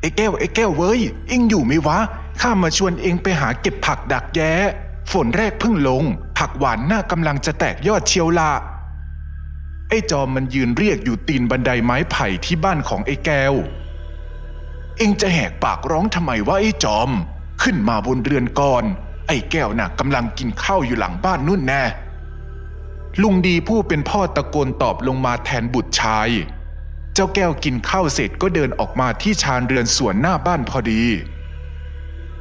ไอ้แก้วไอ้แก้วเว้ยเอ็งอยู่ไหมวะ ข้ามาชวนเอ็งไปหาเก็บผักดักแย้ ฝนแรกเพิ่งลง ผักหวานหน้ากำลังจะแตกยอดเชียวละไอ้จอมมันยืนเรียกอยู่ตีนบันไดไม้ไผ่ที่บ้านของไอ้แก้ว เอ็งจะแหกปากร้องทำไมวะไอ้จอม ขึ้นมาบนเรือนก่อน ไอ้แก้วน่ะกำลังกินข้าวอยู่หลังบ้านนู่นแน่ลุงดีผู้เป็นพ่อตะโกนตอบลงมาแทนบุตรชาย จ้าแก้วกินข้าวเสร็จก็เดินออกมาที่ชานเรือนสวนหน้าบ้านพอดี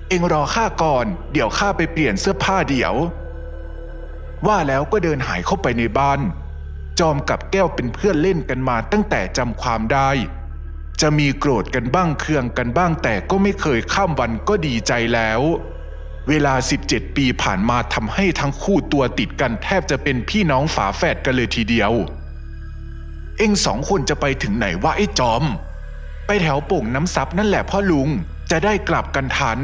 เองรอข้าก่อน เดี๋ยวข้าไปเปลี่ยนเสื้อผ้าเดี๋ยว ว่าแล้วก็เดินหายเข้าไปในบ้าน จอมกับแก้วเป็นเพื่อนเล่นกันมาตั้งแต่จำความได้ จะมีโกรธกันบ้างเคืองกันบ้างแต่ก็ไม่เคยข้ามวันก็ดีใจแล้ว เวลา 17 ปีผ่านมาทำให้ทั้งคู่ตัวติดกันแทบจะเป็นพี่น้องฝาแฝดกันเลยทีเดียว เอ็งสองคนจะไปถึงไหนวะไอ้จอม ไปแถวโป่งน้ำซับนั่นแหละพ่อลุงจะได้กลับกันทัน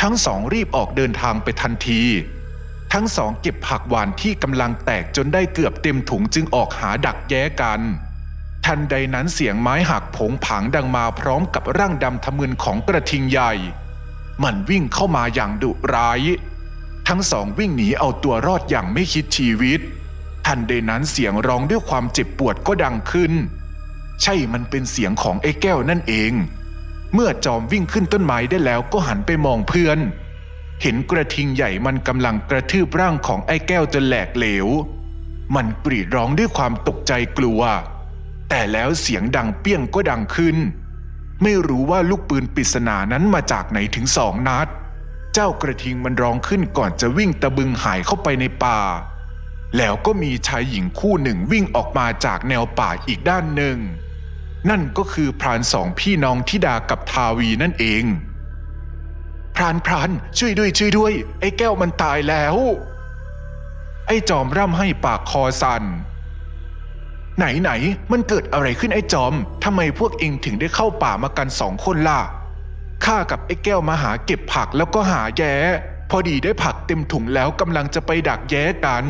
ทั้งสองรีบออกเดินทางไปทันที ทั้งสองเก็บผักหวานที่กำลังแตกจนได้เกือบเต็มถุงจึงออกหาดักแย้กัน ทันใดนั้นเสียงไม้หักผงผางดังมาพร้อมกับร่างดำทะมึนของกระทิงใหญ่ มันวิ่งเข้ามาอย่างดุร้าย ทั้งสองวิ่งหนีเอาตัวรอดอย่างไม่คิดชีวิต ทันใดนั้นเสียงร้องด้วยความเจ็บปวดก็ดังขึ้น ใช่มันเป็นเสียงของไอ้แก้วนั่นเอง เมื่อจอมวิ่งขึ้นต้นไม้ได้แล้วก็หันไปมองเพื่อน เห็นกระทิงใหญ่มันกำลังกระทืบร่างของไอ้แก้วจนแหลกเหลว มันกรีดร้องด้วยความตกใจกลัว แต่แล้วเสียงดังเปี้ยงก็ดังขึ้น ไม่รู้ว่าลูกปืนปริศนานั้นมาจากไหนถึงสองนัด เจ้ากระทิงมันร้องขึ้นก่อนจะวิ่งตะบึงหายเข้าไปในป่า แล้วก็มีชายหญิงคู่หนึ่งวิ่งออกมาจากแนวป่าอีกด้านหนึ่ง นั่นก็คือพรานสองพี่น้องทิดากับทาวีนั่นเอง พรานพรานช่วยด้วยช่วยด้วย ไอ้แก้วมันตายแล้ว ไอ้จอมร่ำให้ปากคอสัน่นไหนไหนมันเกิดอะไรขึ้นไอ้จอมทำไมพวกเองถึงได้เข้าป่ามากันสองคนล่ะข้ากับไอ้แก้วมาหาเก็บผักแล้วก็หาแย้ พอดีได้ผักเต็มถุงแล้วกำลังจะไปดักแย้กัน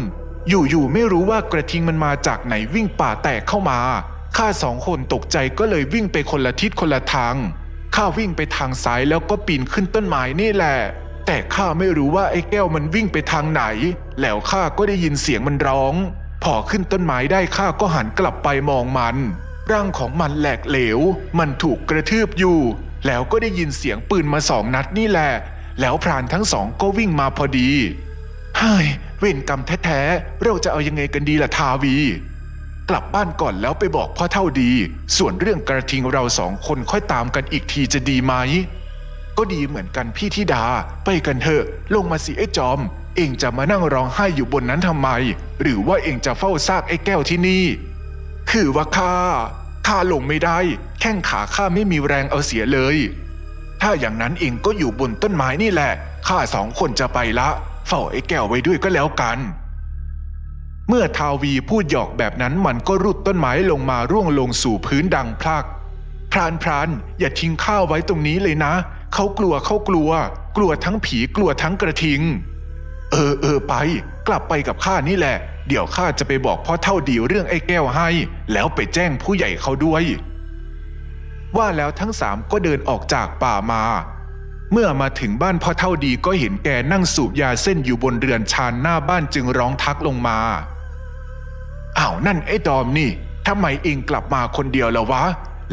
อยู่ๆไม่รู้ว่ากระทิงมันมาจากไหนวิ่งป่าแตกเข้ามา ข้าสองคนตกใจก็เลยวิ่งไปคนละทิศคนละทาง ข้าวิ่งไปทางซ้ายแล้วก็ปีนขึ้นต้นไม้นี่แหละ แต่ข้าไม่รู้ว่าไอ้แก้วมันวิ่งไปทางไหน แล้วข้าก็ได้ยินเสียงมันร้อง พอขึ้นต้นไม้ได้ข้าก็หันกลับไปมองมัน ร่างของมันแหลกเหลว มันถูกกระทืบอยู่ แล้วก็ได้ยินเสียงปืนมาสองนัดนี่แหละ แล้วพรานทั้งสองก็วิ่งมาพอดี เฮ้ยเวรกรรมแท้ๆ เราจะเอายังไงกันดีล่ะทาวี กลับบ้านก่อนแล้วไปบอกพ่อเท่าดี ส่วนเรื่องกระทิงเราสองคนค่อยตามกันอีกทีจะดีไหม ก็ดีเหมือนกันพี่ธิดา ไปกันเถอะ ลงมาสิไอ้จอม เองจะมานั่งร้องไห้อยู่บนนั้นทำไม หรือว่าเองจะเฝ้าซากไอ้แก้วที่นี่ คือว่าข้าข้าลงไม่ได้ แข้งขาข้าไม่มีแรงเอาเสียเลย ถ้าอย่างนั้นเองก็อยู่บนต้นไม้นี่แหละข้าสองคนจะไปละ เฝ้าไอ้แก้วไว้ด้วยก็แล้วกัน เมื่อทาวีพูดหยอกแบบนั้นมันก็รุดต้นไม้ลงมาร่วงลงสู่พื้นดังพลักพรานพรานอย่าทิ้งข้าวไว้ตรงนี้เลยนะ เขากลัวเขากลัว กลัวทั้งผีกลัวทั้งกระทิง เออเออไป กลับไปกับข้านี่แหละ เดี๋ยวข้าจะไปบอกพ่อเท่าดีเรื่องไอ้แก้วให้ แล้วไปแจ้งผู้ใหญ่เขาด้วย ว่าแล้วทั้งสามก็เดินออกจากป่ามา เมื่อมาถึงบ้านพ่อเท่าดีก็เห็นแกนั่งสูบยาเส้นอยู่บนเรือนชานหน้าบ้านจึงร้องทักลงมา อ้าวนั่นไอ้ดอมนี่ทำไมเองกลับมาคนเดียวแล้ววะ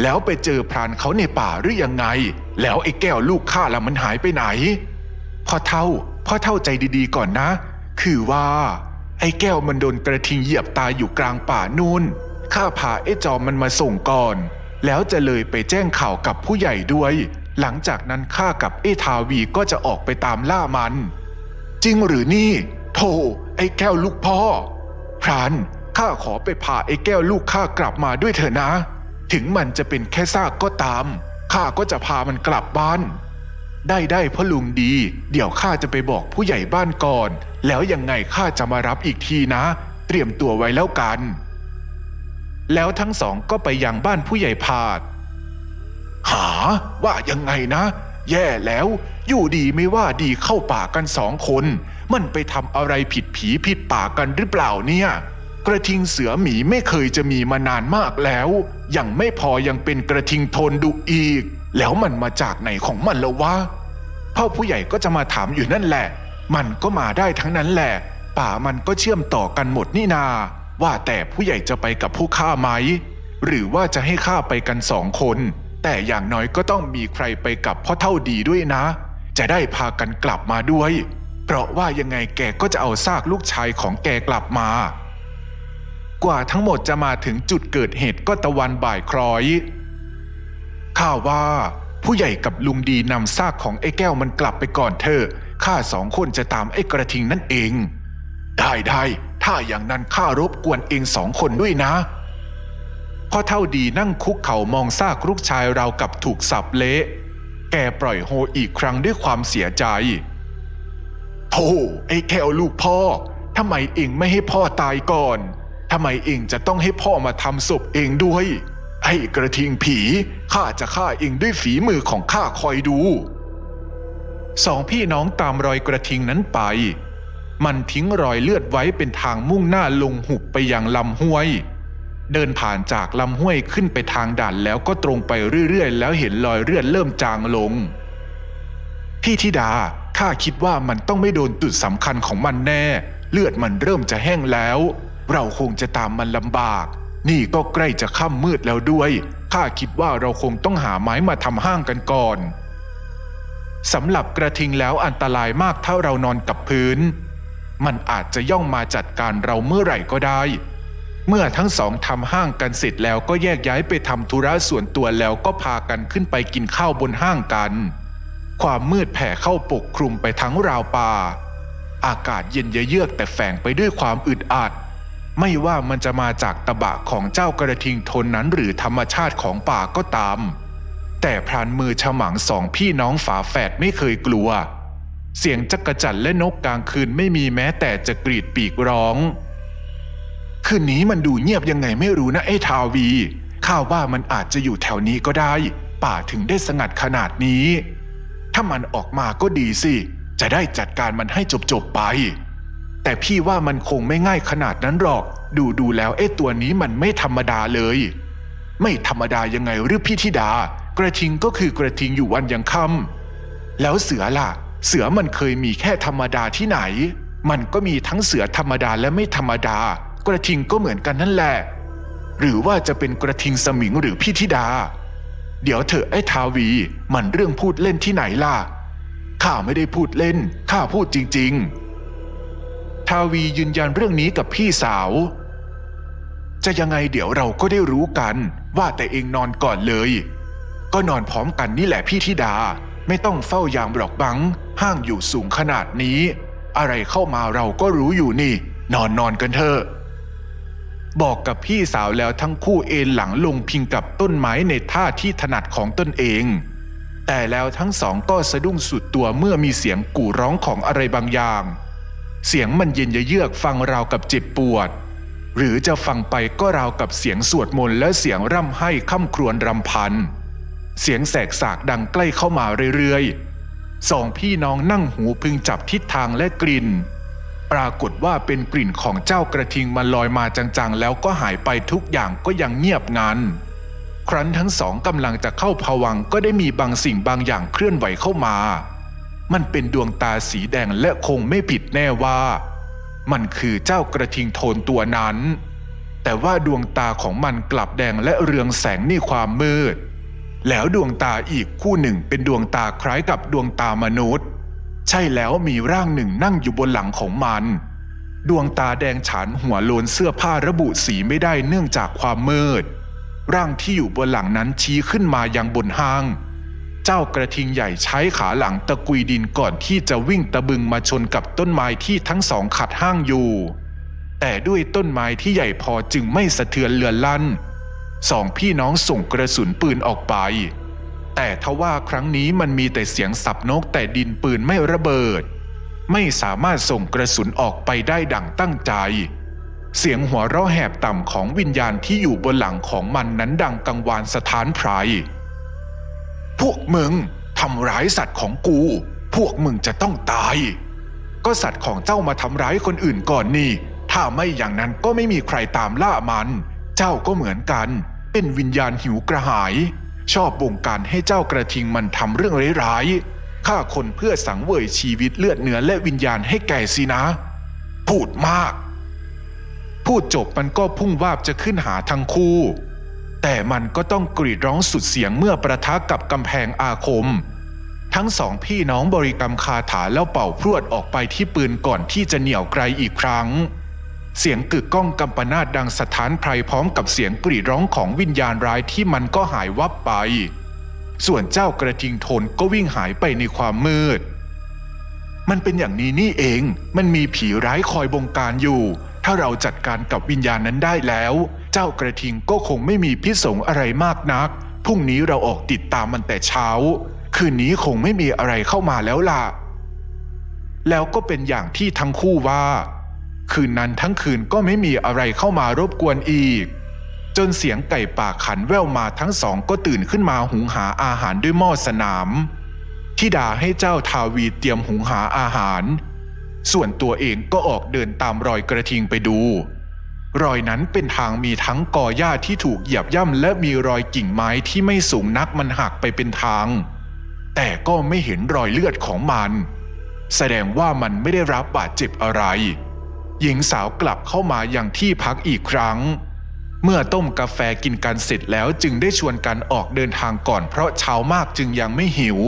แล้วไปเจอพรานเขาในป่าหรือยังไง แล้วไอ้แก้วลูกข้าละมันหายไปไหน พ่อเท่า พ่อเท่าใจดีๆก่อนนะ คือว่า ไอ้แก้วมันโดนกระทิงเหยียบตายอยู่กลางป่านู่น ข้าพาไอ้จอมมันมาส่งก่อน แล้วจะเลยไปแจ้งข่าวกับผู้ใหญ่ด้วย หลังจากนั้นข้ากับไอ้ทาวีก็จะออกไปตามล่ามัน จริงหรือนี่โธ่ไอ้แก้วลูกพ่อ พรานข้าขอไปพาไอ้แก้วลูกข้ากลับมาด้วยเถอะนะ ถึงมันจะเป็นแค่ซากก็ตามข้าก็จะพามันกลับบ้าน ได้ได้พ่อลุงดี เดี๋ยวข้าจะไปบอกผู้ใหญ่บ้านก่อน แล้วยังไงข้าจะมารับอีกทีนะ เตรียมตัวไว้แล้วกัน แล้วทั้งสองก็ไปยังบ้านผู้ใหญ่พาด หาว่ายังไงนะ แย่แล้ว อยู่ดีไม่ว่าดีเข้าป่ากันสองคน มันไปทำอะไรผิดผีผิดป่ากันหรือเปล่าเนี่ย กระทิงเสือหมีไม่เคยจะมีมานานมากแล้ว ยังไม่พอยังเป็นกระทิงโทนดุอีก แล้วมันมาจากไหนของมันแล้ววะพ่อผู้ใหญ่ก็จะมาถามอยู่นั่นแหละ มันก็มาได้ทั้งนั้นแหละ ป่ามันก็เชื่อมต่อกันหมดนี่นา ว่าแต่ผู้ใหญ่จะไปกับผู้ฆ่าไหม หรือว่าจะให้ข้าไปกันสองคน แต่อย่างน้อยก็ต้องมีใครไปกับพ่อเท่าดีด้วยนะ จะได้พากันกลับมาด้วย เพราะว่ายังไงแกก็จะเอาซากลูกชายของแกกลับมา กว่าทั้งหมดจะมาถึงจุดเกิดเหตุก็ตะวันบ่ายคล้อย ข้าว่า ผู้ใหญ่กับลุงดีนำซากของไอ้แก้วมันกลับไปก่อนเถอะข้าสองคนจะตามไอ้กระทิงนั่นเอง ได้ได้ถ้าอย่างนั้นข้ารบกวนเองสองคนด้วยนะ พ่อเท่าดีนั่งคุกเข่ามองซากลูกชายเรากับถูกสับเละ แกปล่อยโฮอีกครั้งด้วยความเสียใจโธ่ไอ้แก้วลูกพ่อทำไมเองไม่ให้พ่อตายก่อนทำไมเองจะต้องให้พ่อมาทำศพเองด้วยไอ้กระทิงผีข้าจะฆ่าเองด้วยฝีมือของข้าคอยดู สองพี่น้องตามรอยกระทิงนั้นไป มันทิ้งรอยเลือดไว้เป็นทางมุ่งหน้าลงหุบไปยังลำห้วย เดินผ่านจากลำห้วยขึ้นไปทางด่านแล้วก็ตรงไปเรื่อยๆ แล้วเห็นรอยเลือดเริ่มจางลง พี่ธิดาข้าคิดว่ามันต้องไม่โดนจุดสำคัญของมันแน่ เลือดมันเริ่มจะแห้งแล้ว เราคงจะตามมันลำบาก นี่ก็ใกล้จะค่ำมืดแล้วด้วยข้าคิดว่าเราคงต้องหาไม้มาทำห้างกันก่อนสำหรับกระทิงแล้วอันตรายมากถ้าเรานอนกับพื้น มันอาจจะย่องมาจัดการเราเมื่อไหร่ก็ได้ เมื่อทั้งสองทำห้างกันเสร็จแล้วก็แยกย้ายไปทำธุระส่วนตัวแล้วก็พากันขึ้นไปกินข้าวบนห้างกัน ความมืดแผ่เข้าปกคลุมไปทั้งราวป่า อากาศเย็นเยือกแต่แฝงไปด้วยความอึดอัด ไม่ว่ามันจะมาจากตะบะของเจ้ากระทิงทนนั้นหรือธรรมชาติของป่าก็ตาม แต่พรานมือฉมังสองพี่น้องฝาแฝดไม่เคยกลัว เสียงจักระจันและนกกลางคืนไม่มีแม้แต่จะกรีดปีกร้อง คืนนี้มันดูเงียบยังไงไม่รู้นะไอ้ทาวีข้าว่ามันอาจจะอยู่แถวนี้ก็ได้ ป่าถึงได้สงัดขนาดนี้ ถ้ามันออกมาก็ดีสิ จะได้จัดการมันให้จบๆไป แต่พี่ว่ามันคงไม่ง่ายขนาดนั้นหรอก ดูดูแล้วไอ้ตัวนี้มันไม่ธรรมดาเลย ไม่ธรรมดายังไงหรือพี่ธิดา กระทิงก็คือกระทิงอยู่วันยังค่ำแล้วเสือล่ะ เสือมันเคยมีแค่ธรรมดาที่ไหน มันก็มีทั้งเสือธรรมดาและไม่ธรรมดา กระทิงก็เหมือนกันนั่นแหละ หรือว่าจะเป็นกระทิงสมิงหรือพี่ธิดา เดี๋ยวเถอะไอ้ทาวี มันเรื่องพูดเล่นที่ไหนล่ะ ข้าไม่ได้พูดเล่น ข้าพูดจริง ๆ ทาวียืนยันเรื่องนี้กับพี่สาว จะยังไงเดี๋ยวเราก็ได้รู้กัน ว่าแต่เองนอนก่อนเลย ก็นอนพร้อมกันนี่แหละพี่ธิดา ไม่ต้องเฝ้ายามหรอกบัง ห้างอยู่สูงขนาดนี้ อะไรเข้ามาเราก็รู้อยู่นี่นอนนอนกันเถอะ บอกกับพี่สาวแล้วทั้งคู่เอนหลังลงพิงกับต้นไม้ในท่าที่ถนัดของตนเอง แต่แล้วทั้งสองก็สะดุ้งสุดตัวเมื่อมีเสียงกู่ร้องของอะไรบางอย่าง เสียงมันเย็นเยือกฟังราวกับเจ็บปวด หรือจะฟังไปก็ราวกับเสียงสวดมนต์และเสียงร่ำไห้ค่ำครวญรำพัน เสียงแสกสากดังใกล้เข้ามาเรื่อยๆสองพี่น้องนั่งหูพึงจับทิศทางและกลิ่น ปรากฏว่าเป็นกลิ่นของเจ้ากระทิงมันลอยมาจังๆ แล้วก็หายไปทุกอย่างก็ยังเงียบงันครั้นทั้งสองกำลังจะเข้าภวังก็ได้มีบางสิ่งบางอย่างเคลื่อนไหวเข้ามา มันเป็นดวงตาสีแดงและคงไม่ผิดแน่ว่า มันคือเจ้ากระทิงโทนตัวนั้น แต่ว่าดวงตาของมันกลับแดงและเรืองแสงในความมืด แล้วดวงตาอีกคู่หนึ่งเป็นดวงตาคล้ายกับดวงตามนุษย์ ใช่แล้วมีร่างหนึ่งนั่งอยู่บนหลังของมัน ดวงตาแดงฉานหัวโลนเสื้อผ้าระบุสีไม่ได้เนื่องจากความมืด ร่างที่อยู่บนหลังนั้นชี้ขึ้นมายังบนห้าง เจ้ากระทิงใหญ่ใช้ขาหลังตะกุยดินก่อนที่จะวิ่งตะบึงมาชนกับต้นไม้ที่ทั้งสองขัดห้างอยู่ แต่ด้วยต้นไม้ที่ใหญ่พอจึงไม่สะเทือนเลือนลั่นสองพี่น้องส่งกระสุนปืนออกไป แต่ทว่าครั้งนี้มันมีแต่เสียงสับนกแต่ดินปืนไม่ระเบิด ไม่สามารถส่งกระสุนออกไปได้ดังตั้งใจ เสียงหัวเราะแหบต่ำของวิญญาณที่อยู่บนหลังของมันนั้นดังกังวานสถานไพรพวกมึงทำร้ายสัตว์ของกู พวกมึงจะต้องตาย ก็สัตว์ของเจ้ามาทำร้ายคนอื่นก่อนนี่ ถ้าไม่อย่างนั้นก็ไม่มีใครตามล่ามัน เจ้าก็เหมือนกัน เป็นวิญญาณหิวกระหาย ชอบบงการให้เจ้ากระทิงมันทำเรื่องร้ายๆฆ่าคนเพื่อสังเวยชีวิตเลือดเนื้อและวิญญาณให้แก่สินะ พูดมาก พูดจบมันก็พุ่งวาบจะขึ้นหาทั้งคู่ แต่มันก็ต้องกรีดร้องสุดเสียงเมื่อประทะกับกำแพงอาคม ทั้งสองพี่น้องบริกรรมคาถาแล้วเป่าพรวดออกไปที่ปืนก่อนที่จะเหนี่ยวไกลอีกครั้ง เสียงกึกก้องกำปนาดดังสถานไพรพร้อมกับเสียงกรีดร้องของวิญญาณร้ายที่มันก็หายวับไป ส่วนเจ้ากระทิงโทนก็วิ่งหายไปในความมืด มันเป็นอย่างนี้นี่เอง มันมีผีร้ายคอยบงการอยู่ ถ้าเราจัดการกับวิญญาณนั้นได้แล้ว เจ้ากระทิงก็คงไม่มีพิษสงอะไรมากนัก พรุ่งนี้เราออกติดตามมันแต่เช้า คืนนี้คงไม่มีอะไรเข้ามาแล้วล่ะ แล้วก็เป็นอย่างที่ทั้งคู่ว่า คืนนั้นทั้งคืนก็ไม่มีอะไรเข้ามารบกวนอีก จนเสียงไก่ป่าขันแว่วมาทั้งสองก็ตื่นขึ้นมาหุงหาอาหารด้วยหม้อสนามที่ดาให้เจ้าทาวีเตรียมหุงหาอาหาร ส่วนตัวเองก็ออกเดินตามรอยกระทิงไปดู รอยนั้นเป็นทางมีทั้งกอหญ้าที่ถูกเหยียบย่ำและมีรอยกิ่งไม้ที่ไม่สูงนักมันหักไปเป็นทาง แต่ก็ไม่เห็นรอยเลือดของมัน แสดงว่ามันไม่ได้รับบาดเจ็บอะไร หญิงสาวกลับเข้ามาอย่างที่พักอีกครั้ง เมื่อต้มกาแฟกินกันเสร็จแล้วจึงได้ชวนกันออกเดินทางก่อนเพราะเช้ามากจึงยังไม่หิว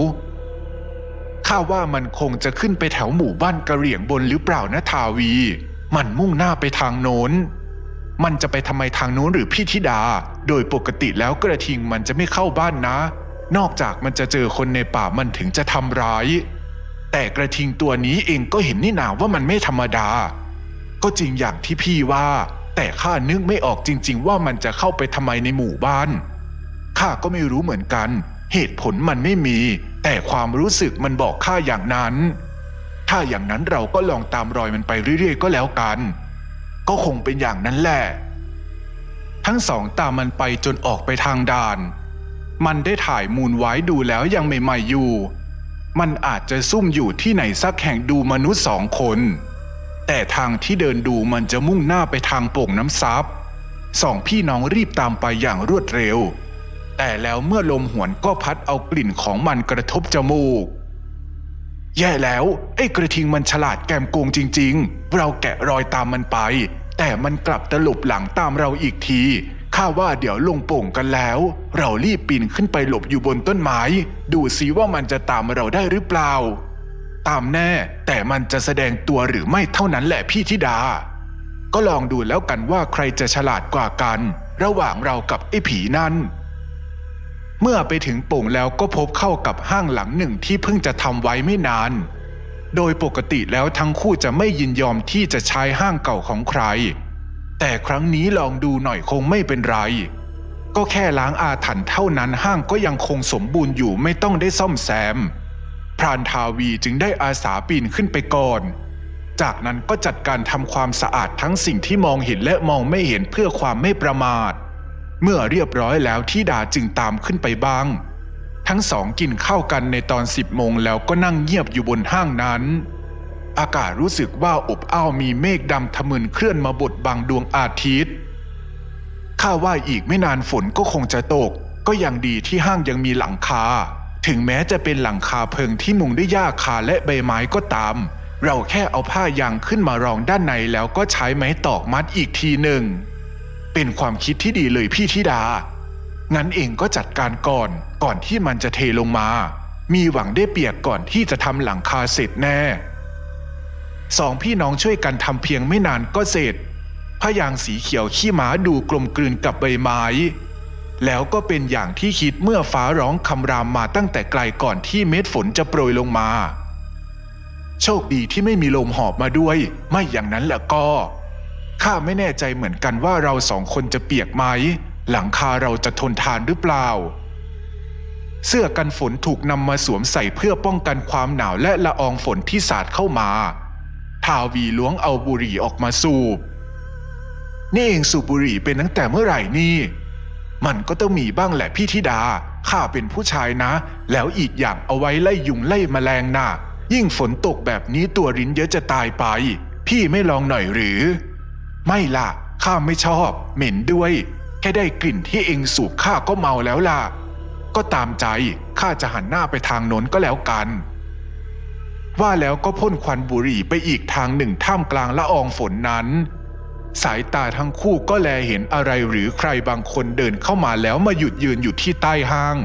ข้าว่ามันคงจะขึ้นไปแถวหมู่บ้านกระเหรี่ยงบนหรือเปล่านะทาวี มันมุ่งหน้าไปทางโน้น มันจะไปทำไมทางโน้นหรือพี่ธิดา โดยปกติแล้วกระทิงมันจะไม่เข้าบ้านนะ นอกจากมันจะเจอคนในป่ามันถึงจะทำร้าย แต่กระทิงตัวนี้เองก็เห็นนี่นาว่ามันไม่ธรรมดา ก็จริงอย่างที่พี่ว่า แต่ข้านึกไม่ออกจริง ๆ ว่ามันจะเข้าไปทำไมในหมู่บ้านข้าก็ไม่รู้เหมือนกัน เหตุผลมันไม่มี แต่ความรู้สึกมันบอกข้าอย่างนั้น ถ้าอย่างนั้นเราก็ลองตามรอยมันไปเรื่อยๆ ก็แล้วกัน ก็คงเป็นอย่างนั้นแหละทั้งสองตามมันไปจนออกไปทางด่าน มันได้ถ่ายมูลไว้ดูแล้วยังใหม่ๆอยู่ มันอาจจะซุ่มอยู่ที่ไหนสักแห่งดูมนุษย์สองคน แต่ทางที่เดินดูมันจะมุ่งหน้าไปทางโป่งน้ำซับสองพี่น้องรีบตามไปอย่างรวดเร็ว แต่แล้วเมื่อลมหวนก็พัดเอากลิ่นของมันกระทบจมูก แย่แล้ว ไอ้กระทิงมันฉลาดแกมโกงจริง ๆ เราแกะรอยตามมันไป แต่มันกลับตลบหลังตามเราอีกทีข้าว่าเดี๋ยวลงโป่งกันแล้ว เรารีบปีนขึ้นไปหลบอยู่บนต้นไม้ ดูซิว่ามันจะตามเราได้หรือเปล่า ตามแน่ แต่มันจะแสดงตัวหรือไม่เท่านั้นแหละพี่ธิดา ก็ลองดูแล้วกันว่าใครจะฉลาดกว่ากัน ระหว่างเรากับไอ้ผีนั่น เมื่อไปถึงโป่งแล้วก็พบเข้ากับห้างหลังหนึ่งที่เพิ่งจะทำไว้ไม่นาน โดยปกติแล้วทั้งคู่จะไม่ยินยอมที่จะใช้ห้างเก่าของใคร แต่ครั้งนี้ลองดูหน่อยคงไม่เป็นไรก็แค่ล้างอาถรรพ์เท่านั้นห้างก็ยังคงสมบูรณ์อยู่ไม่ต้องได้ซ่อมแซม พรานทาวีจึงได้อาสาปีนขึ้นไปก่อน จากนั้นก็จัดการทำความสะอาดทั้งสิ่งที่มองเห็นและมองไม่เห็นเพื่อความไม่ประมาท เมื่อเรียบร้อยแล้วที่ดาจึงตามขึ้นไปบ้าง ทั้งสองกินข้าวกันในตอนสิบโมงแล้วก็นั่งเงียบอยู่บนห้างนั้น อากาศรู้สึกว่าอบอ้าวมีเมฆดำทะมึนเคลื่อนมาบดบังดวงอาทิตย์ข้าว่าอีกไม่นานฝนก็คงจะตก ก็ยังดีที่ห้างยังมีหลังคา ถึงแม้จะเป็นหลังคาเพิงที่มุงด้วยหญ้าคาและใบไม้ก็ตาม เราแค่เอาผ้ายางขึ้นมารองด้านในแล้วก็ใช้ไม้ตอกมัดอีกทีหนึ่ง เป็นความคิดที่ดีเลยพี่ธิดา งั้นเองก็จัดการก่อนก่อนที่มันจะเทลงมา มีหวังได้เปียกก่อนที่จะทำหลังคาเสร็จแน่สองพี่น้องช่วยกันทำเพียงไม่นานก็เสร็จพยางสีเขียวขี้ม้าดูกลมกลืนกับใบไม้ แล้วก็เป็นอย่างที่คิดเมื่อฟ้าร้องคำรามมาตั้งแต่ไกลก่อนที่เม็ดฝนจะโปรยลงมา โชคดีที่ไม่มีลมหอบมาด้วย ไม่อย่างนั้นละก็ ข้าไม่แน่ใจเหมือนกันว่าเราสองคนจะเปียกไหม หลังคาเราจะทนทานหรือเปล่า เสื้อกันฝนถูกนำมาสวมใส่เพื่อป้องกันความหนาวและละอองฝนที่สาดเข้ามา ทาวีล้วงเอาบุหรี่ออกมาสูบ นี่เองสูบบุหรี่เป็นตั้งแต่เมื่อไหร่นี่ มันก็ต้องมีบ้างแหละพี่ธิดา ข้าเป็นผู้ชายนะ แล้วอีกอย่างเอาไว้ไล่ยุงไล่แมลงน่ะ ยิ่งฝนตกแบบนี้ตัวริ้นเยอะจะตายไป พี่ไม่ลองหน่อยหรือ ไม่ล่ะ ข้าไม่ชอบ เหม็นด้วย แค่ได้กลิ่นที่เองสูบข้าก็เมาแล้วล่ะ ก็ตามใจ ข้าจะหันหน้าไปทางโน้นก็แล้วกัน ว่าแล้วก็พ่นควันบุหรี่ไปอีกทางหนึ่งท่ามกลางละอองฝนนั้น สายตาทั้งคู่ก็แลเห็นอะไรหรือใครบางคนเดินเข้ามาแล้วมาหยุดยืนอยู่ที่ใต้ห้าง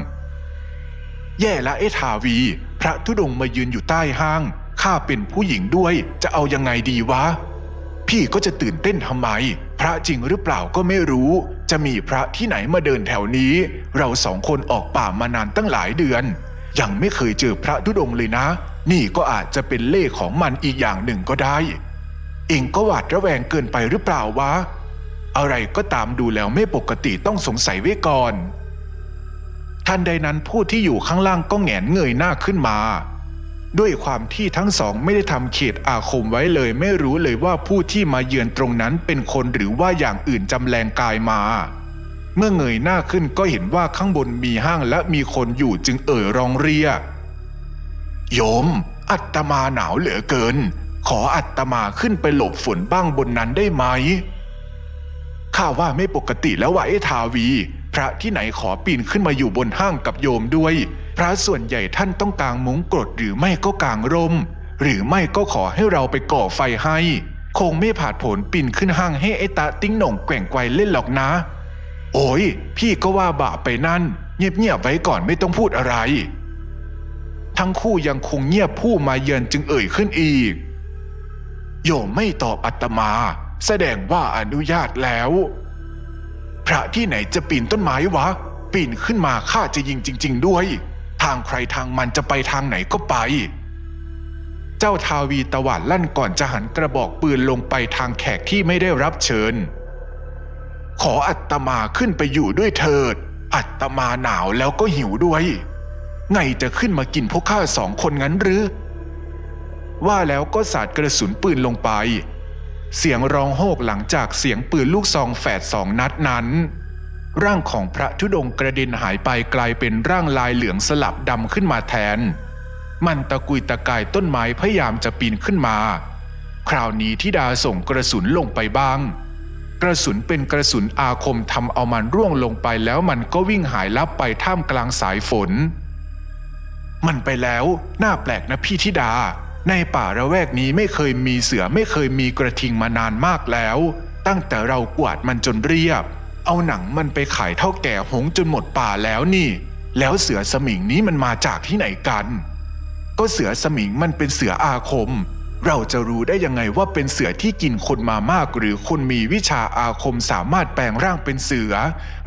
แย่ละเอทาวี พระธุดงมายืนอยู่ใต้ห้าง ข้าเป็นผู้หญิงด้วย จะเอายังไงดีวะ พี่ก็จะตื่นเต้นทำไม พระจริงหรือเปล่าก็ไม่รู้ จะมีพระที่ไหนมาเดินแถวนี้ เราสองคนออกป่ามานานตั้งหลายเดือน ยังไม่เคยเจอพระธุดงเลยนะ นี่ก็อาจจะเป็นเล่ห์ของมันอีกอย่างหนึ่งก็ได้ เองก็หวาดระแวงเกินไปหรือเปล่าวะ อะไรก็ตามดูแล้วไม่ปกติต้องสงสัยไว้ก่อน ทันใดนั้นผู้ที่อยู่ข้างล่างก็แหงนเงยหน้าขึ้นมา ด้วยความที่ทั้งสองไม่ได้ทำเขตอาคมไว้เลย ไม่รู้เลยว่าผู้ที่มาเยือนตรงนั้นเป็นคนหรือว่าอย่างอื่นจำแรงกายมา เมื่อเงยหน้าขึ้นก็เห็นว่าข้างบนมีห้างและมีคนอยู่จึงเอ่ยร้องเรียกโยมอัตมาหนาวเหลือเกิน ขออัตมาขึ้นไปหลบฝนบ้างบนนั้นได้ไหม ข้าว่าไม่ปกติแล้ววะไอ้ทาวี พระที่ไหนขอปีนขึ้นมาอยู่บนห้างกับโยมด้วย พระส่วนใหญ่ท่านต้องกางมุ้งกรดหรือไม่ก็กางร่ม หรือไม่ก็ขอให้เราไปก่อไฟให้ คงไม่ผาดผลปีนขึ้นห้างให้ไอ้ตาติ้งหน่งแกว่งไกวเล่นหรอกนะ โอ้ย พี่ก็ว่าบาปไปนั่น เงียบๆไว้ก่อนไม่ต้องพูดอะไร ทั้งคู่ยังคงเงียบผู้มาเยือนจึงเอ่ยขึ้นอีก โยมไม่ตอบอัตมา แสดงว่าอนุญาตแล้ว พระที่ไหนจะปีนต้นไม้วะ ปีนขึ้นมาข้าจะยิงจริง ๆ ด้วย ทางใครทางมันจะไปทางไหนก็ไป เจ้าทาวีตะวานลั่นก่อนจะหันกระบอกปืนลงไปทางแขกที่ไม่ได้รับเชิญ ขออัตมาขึ้นไปอยู่ด้วยเถิด อัตมาหนาวแล้วก็หิวด้วย ไงจะขึ้นมากินพวกข้าสองคนงั้นหรือ ว่าแล้วก็สาดกระสุนปืนลงไป เสียงร้องโฮกหลังจากเสียงปืนลูกซองแฝดสองนัดนั้น ร่างของพระธุดงกระเด็นหายไปกลายเป็นร่างลายเหลืองสลับดำขึ้นมาแทน มันตะกุยตะกายต้นไม้พยายามจะปีนขึ้นมา คราวนี้ทิดาส่งกระสุนลงไปบ้าง กระสุนเป็นกระสุนอาคมทำเอามันร่วงลงไปแล้วมันก็วิ่งหายลับไปท่ามกลางสายฝนมันไปแล้ว น่าแปลกนะพี่ธิดา ในป่าระแวกนี้ไม่เคยมีเสือไม่เคยมีกระทิงมานานมากแล้ว ตั้งแต่เรากวาดมันจนเรียบ เอาหนังมันไปขายเท่าแก่หงจนหมดป่าแล้วนี่ แล้วเสือสมิงนี้มันมาจากที่ไหนกัน ก็เสือสมิงมันเป็นเสืออาคม เราจะรู้ได้ยังไงว่าเป็นเสือที่กินคนมามาก หรือคนมีวิชาอาคมสามารถแปลงร่างเป็นเสือ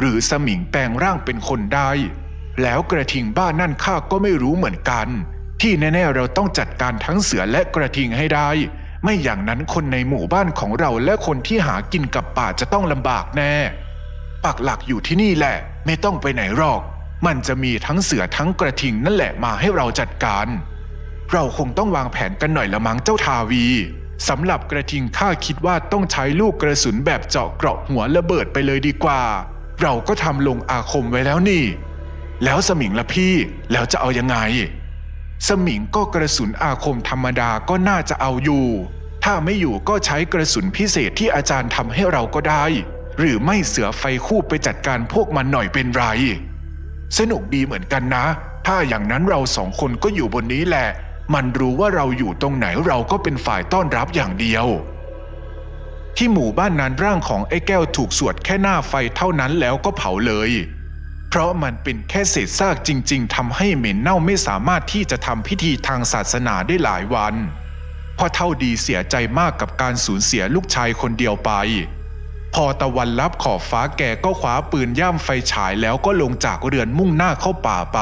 หรือสมิงแปลงร่างเป็นคนได้ แล้วกระทิงบ้านนั่นข้าก็ไม่รู้เหมือนกัน ที่แน่ๆเราต้องจัดการทั้งเสือและกระทิงให้ได้ ไม่อย่างนั้นคนในหมู่บ้านของเราและคนที่หากินกับป่าจะต้องลำบากแน่ ปักหลักอยู่ที่นี่แหละ ไม่ต้องไปไหนหรอก มันจะมีทั้งเสือทั้งกระทิงนั่นแหละมาให้เราจัดการ เราคงต้องวางแผนกันหน่อยละมั้งเจ้าทาวีสำหรับกระทิงข้าคิดว่าต้องใช้ลูกกระสุนแบบเจาะเกราะหัวระเบิดไปเลยดีกว่า เราก็ทำลงอาคมไว้แล้วนี่ แล้วสมิงละพี่แล้วจะเอายังไง สมิงก็กระสุนอาคมธรรมดาก็น่าจะเอาอยู่ ถ้าไม่อยู่ก็ใช้กระสุนพิเศษที่อาจารย์ทำให้เราก็ได้ หรือไม่เสือไฟคู่ไปจัดการพวกมันหน่อยเป็นไร สนุกดีเหมือนกันนะ ถ้าอย่างนั้นเราสองคนก็อยู่บนนี้แหละ มันรู้ว่าเราอยู่ตรงไหนเราก็เป็นฝ่ายต้อนรับอย่างเดียว ที่หมู่บ้านนั้นร่างของไอ้แก้วถูกสวดแค่หน้าไฟเท่านั้นแล้วก็เผาเลย เพราะมันเป็นแค่เศษซากจริง ๆทำให้เหม็นเน่าไม่สามารถที่จะทำพิธีทางศาสนาได้หลายวันพ่อเท่าดีเสียใจมากกับการสูญเสียลูกชายคนเดียวไป พอตะวันลับขอบฟ้าแกก็คว้าปืนย่ามไฟฉายแล้วก็ลงจากเรือนมุ่งหน้าเข้าป่าไป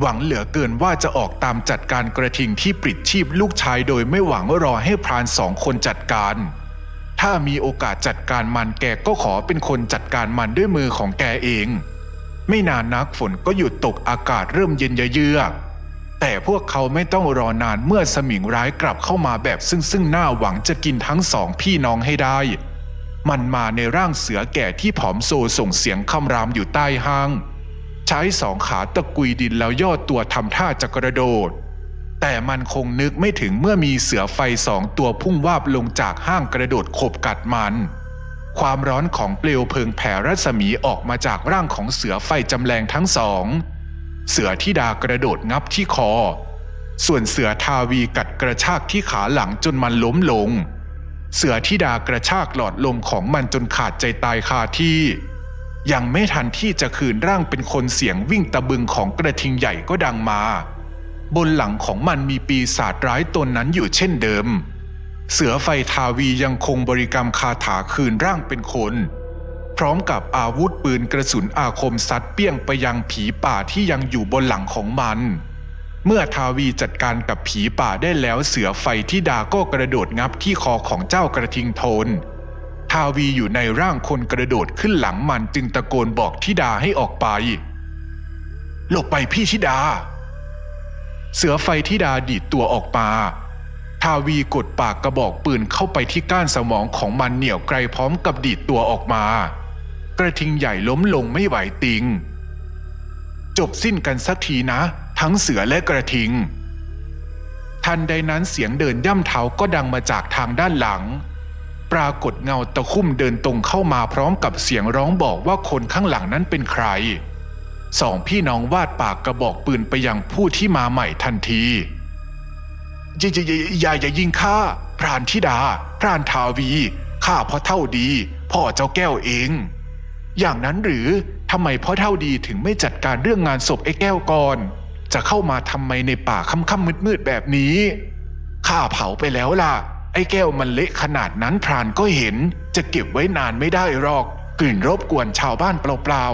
หวังเหลือเกินว่าจะออกตามจัดการกระทิงที่ปลิดชีพลูกชายโดยไม่หวังรอให้พรานสองคนจัดการ ถ้ามีโอกาสจัดการมันแกก็ขอเป็นคนจัดการมันด้วยมือของแกเอง ไม่นานนักฝนก็หยุดตกอากาศเริ่มเย็นเยือกแต่พวกเขาไม่ต้องรอนานเมื่อสมิงร้ายกลับเข้ามาแบบซึ่งซึ่งหน้าหวังจะกินทั้งสองพี่น้องให้ได้ มันมาในร่างเสือแก่ที่ผอมโซส่งเสียงคำรามอยู่ใต้ห้าง ใช้สองขาตะกุยดินแล้วย่อตัวทำท่าจะกระโดด แต่มันคงนึกไม่ถึงเมื่อมีเสือไฟสองตัวพุ่งวาบลงจากห้างกระโดดขบกัดมัน ความร้อนของเปลวเพลิงแผ่รัศมีออกมาจากร่างของเสือไฟจำแรงทั้งสอง เสือที่ดากระโดดงับที่คอ ส่วนเสือทาวีกัดกระชากที่ขาหลังจนมันล้มลง เสือที่ดากระชากหลอดลมของมันจนขาดใจตายคาที่ ยังไม่ทันที่จะคืนร่างเป็นคนเสียงวิ่งตะบึงของกระทิงใหญ่ก็ดังมา บนหลังของมันมีปีศาจร้ายตนนั้นอยู่เช่นเดิม เสือไฟทาวียังคงบริกรรมคาถาคืนร่างเป็นคน พร้อมกับอาวุธปืนกระสุนอาคมซัดเปี้ยงไปยังผีป่าที่ยังอยู่บนหลังของมัน เมื่อทาวีจัดการกับผีป่าได้แล้วเสือไฟที่ดาก็กระโดดงับที่คอของเจ้ากระทิงโทนทาวีอยู่ในร่างคนกระโดดขึ้นหลังมันจึงตะโกนบอกทิดาให้ออกไป หลบไปพี่ทิดา เสือไฟทิดาดีดตัวออกมา ทาวีกดปากกระบอกปืนเข้าไปที่ก้านสมองของมันเหนี่ยวไกลพร้อมกับดีดตัวออกมา กระทิงใหญ่ล้มลงไม่ไหวติง จบสิ้นกันสักทีนะ ทั้งเสือและกระทิง ทันใดนั้นเสียงเดินย่ำเท้าก็ดังมาจากทางด้านหลัง ปรากฏเงาตะคุ่มเดินตรงเข้ามาพร้อมกับเสียงร้องบอกว่าคนข้างหลังนั้นเป็นใครสองพี่น้องวาดปากกระบอกปืนไปยังผู้ที่มาใหม่ทันที อย่าอย่าอย่าอย่ายิงข้าพรานธิดา พรานทาวีข้าพ่อเท่าดี พ่อเจ้าแก้วเอง อย่างนั้นหรือทำไมพ่อเท่าดีถึงไม่จัดการเรื่องงานศพไอ้แก้วก่อน จะเข้ามาทำไมในป่าค่ำๆมืดๆแบบนี้ข้าเผาไปแล้วล่ะ ไอ้แก้วมันเละขนาดนั้นพรานก็เห็น จะเก็บไว้นานไม่ได้หรอกกลิ่นรบกวนชาวบ้านเปล่า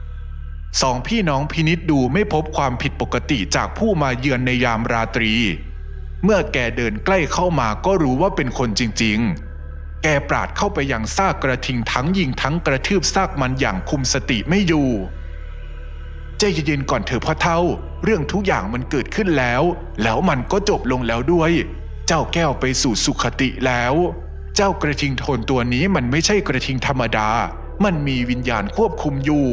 ๆสองพี่น้องพินิษดูไม่พบความผิดปกติจากผู้มาเยือนในยามราตรี เมื่อแกเดินใกล้เข้ามาก็รู้ว่าเป็นคนจริงๆ แกปราดเข้าไปยังซากกระทิงทั้งยิงทั้งกระทืบซากมันอย่างคุมสติไม่อยู่ใจเย็นๆก่อนเถอะพ่อเท่า เรื่องทุกอย่างมันเกิดขึ้นแล้ว แล้วมันก็จบลงแล้วด้วย เจ้าแก้วไปสู่สุขติแล้ว เจ้ากระทิงโทนตัวนี้มันไม่ใช่กระทิงธรรมดา มันมีวิญญาณควบคุมอยู่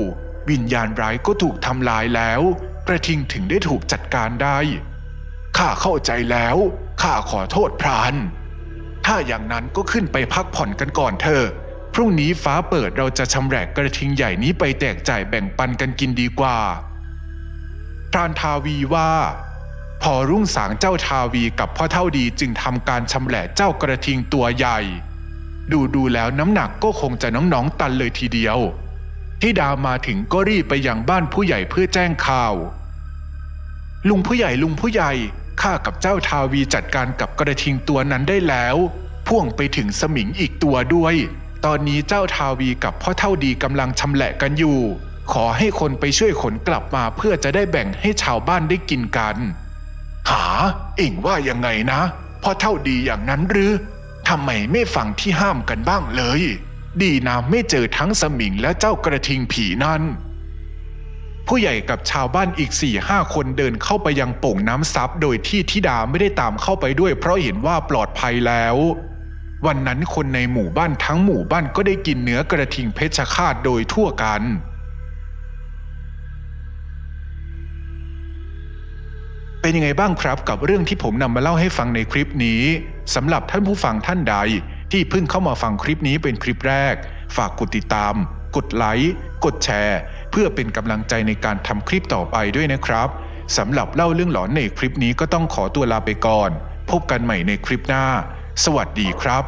วิญญาณร้ายก็ถูกทำลายแล้ว กระทิงถึงได้ถูกจัดการได้ ข้าเข้าใจแล้ว ข้าขอโทษพราน ถ้าอย่างนั้นก็ขึ้นไปพักผ่อนกันก่อนเถอะ พรุ่งนี้ฟ้าเปิดเราจะชำแหลกกระทิงใหญ่นี้ไปแตกจ่ายแบ่งปันกันกินดีกว่า พรานทาวีว่า พอรุ่งสางเจ้าทาวีกับพ่อเท่าดีจึงทำการชำแหละเจ้ากระทิงตัวใหญ่ ดูดูแล้วน้ำหนักก็คงจะน้องๆตันเลยทีเดียวที่ดามาถึงก็รีบไปยังบ้านผู้ใหญ่เพื่อแจ้งข่าว ลุงผู้ใหญ่ลุงผู้ใหญ่ ข้ากับเจ้าทาวีจัดการกับกระทิงตัวนั้นได้แล้ว พ่วงไปถึงสมิงอีกตัวด้วย ตอนนี้เจ้าทาวีกับพ่อเท่าดีกำลังชำแหละกันอยู่ ขอให้คนไปช่วยขนกลับมาเพื่อจะได้แบ่งให้ชาวบ้านได้กินกัน หา เอ็งว่ายังไงนะพ่อเท่าดีอย่างนั้นหรือทำไมไม่ฟังที่ห้ามกันบ้างเลย ดีนะไม่เจอทั้งสมิงและเจ้ากระทิงผีนั่น ผู้ใหญ่กับชาวบ้านอีกสี่ห้าคนเดินเข้าไปยังโป่งน้ำซับโดยที่ธิดาไม่ได้ตามเข้าไปด้วยเพราะเห็นว่าปลอดภัยแล้ว วันนั้นคนในหมู่บ้านทั้งหมู่บ้านก็ได้กินเนื้อกระทิงเพชรฆาตโดยทั่วกันเป็นยังไงบ้างครับกับเรื่องที่ผมนำมาเล่าให้ฟังในคลิปนี้สำหรับท่านผู้ฟังท่านใด ที่เพิ่งเข้ามาฟังคลิปนี้เป็นคลิปแรก ฝากกดติดตาม กดไลค์ กดแชร์ เพื่อเป็นกำลังใจในการทำคลิปต่อไปด้วยนะครับสำหรับเล่าเรื่องหลอนในคลิปนี้ก็ต้องขอตัวลาไปก่อน พบกันใหม่ในคลิปหน้า สวัสดีครับ